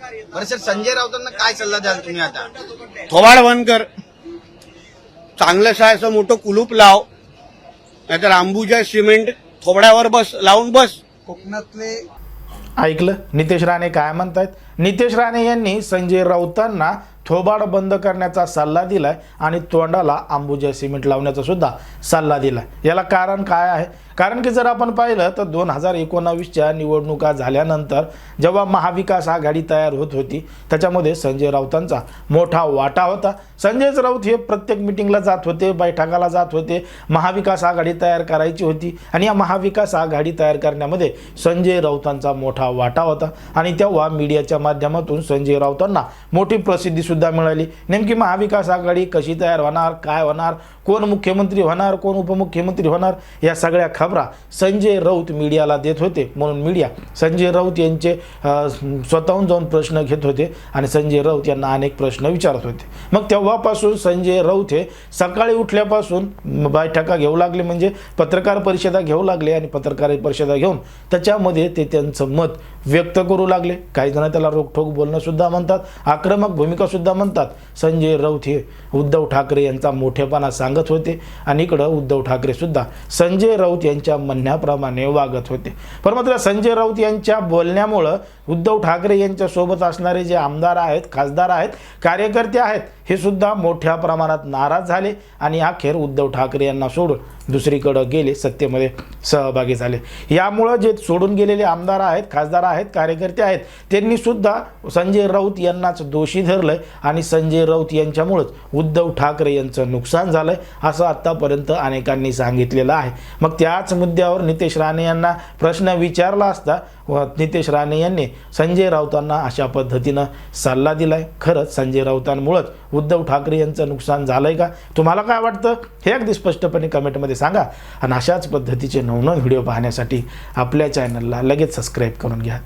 बरं सर संजय राऊतांना काय सल्ला द्याल तुम्ही आता? थोबाड बंद कर. चांगलं असं मोठं कुलूप लाव. नाहीतर अंबुजा सिमेंट थोबड्यावर बस लावून बस. कोकणातले ऐकलं? नितेश राणे काय म्हणतायत? नितेश राणे यांनी संजय राऊतांना थोबाड बंद करण्याचा सल्ला दिलाय आणि तोंडाला अंबुजा सिमेंट लावण्याचा सुद्धा सल्ला दिलाय. याला कारण काय आहे? कारण की जर आपण पाहिलं तर दोन हजार एकोणावीसच्या निवडणुका झाल्यानंतर जेव्हा महाविकास आघाडी तयार होत होती त्याच्यामध्ये संजय राऊतांचा मोठा वाटा होता. संजय राऊत हे प्रत्येक मिटिंगला जात होते बैठकाला जात होते महाविकास आघाडी तयार करायची होती आणि या महाविकास आघाडी तयार करण्यामध्ये संजय राऊतांचा मोठा वाटा होता. आणि तेव्हा मीडियाच्या माध्यमातून संजय राऊतांना मोठी प्रसिद्धी सुद्धा मिळाली. नेमकी महाविकास आघाडी कशी तयार होणार काय होणार कोण मुख्यमंत्री होणार कोण उपमुख्यमंत्री होणार या सगळ्या खबरा संजय राऊत मीडियाला देत होते. म्हणून मीडिया संजय राऊत यांचे स्वतःहून जाऊन प्रश्न घेत होते आणि संजय राऊत यांना अनेक प्रश्न विचारत होते. मग तेव्हापासून संजय राऊत हे सकाळी उठल्यापासून बैठका घेऊ लागले म्हणजे पत्रकार परिषदा घेऊ लागले आणि पत्रकार परिषदा घेऊन त्याच्यामध्ये ते त्यांचं मत व्यक्त करू लागले. काही जण त्याला रोखठोक बोलणं सुद्धा म्हणतात. आक्रमक भूमिका सुद्धा म्हणतात. संजय राऊत हे उद्धव ठाकरे यांचा मोठेपणा सांगत होते आणि इकडं उद्धव ठाकरे सुद्धा संजय राऊत यांच्या म्हणण्याप्रमाणे वागत होते. पण मात्र संजय राऊत यांच्या बोलण्यामुळं उद्धव ठाकरे यांच्या सोबत असणारे जे आमदार आहेत खासदार आहेत कार्यकर्ते आहेत हे सुद्धा मोठ्या प्रमाणात नाराज झाले आणि अखेर उद्धव ठाकरे यांना सोडून दुसरीकडं गेले सत्तेमध्ये सहभागी झाले. यामुळं जे सोडून गेलेले आमदार आहेत खासदार आहेत कार्यकर्ते आहेत त्यांनी सुद्धा संजय राऊत यांनाच दोषी धरलं आणि संजय राऊत यांच्यामुळंच उद्धव ठाकरे यांचं नुकसान झालंय असं आत्तापर्यंत अनेकांनी सांगितलेलं आहे. मग त्याच मुद्द्यावर नितेश राणे यांना प्रश्न विचारला असता व नितेश राणे यांनी संजय राऊतांना अशा पद्धतीनं सल्ला दिलाय. खरंच संजय राऊतांमुळंच उद्धव ठाकरे यांचं नुकसान झालं आहे का? तुम्हाला काय वाटतं? हे अगदी स्पष्टपणे कमेंटमध्ये सांगा. आणि अशाच पद्धतीचे नवनव व्हिडिओ पाहण्यासाठी आपल्या चॅनलला लगेच सबस्क्राईब करून घ्या.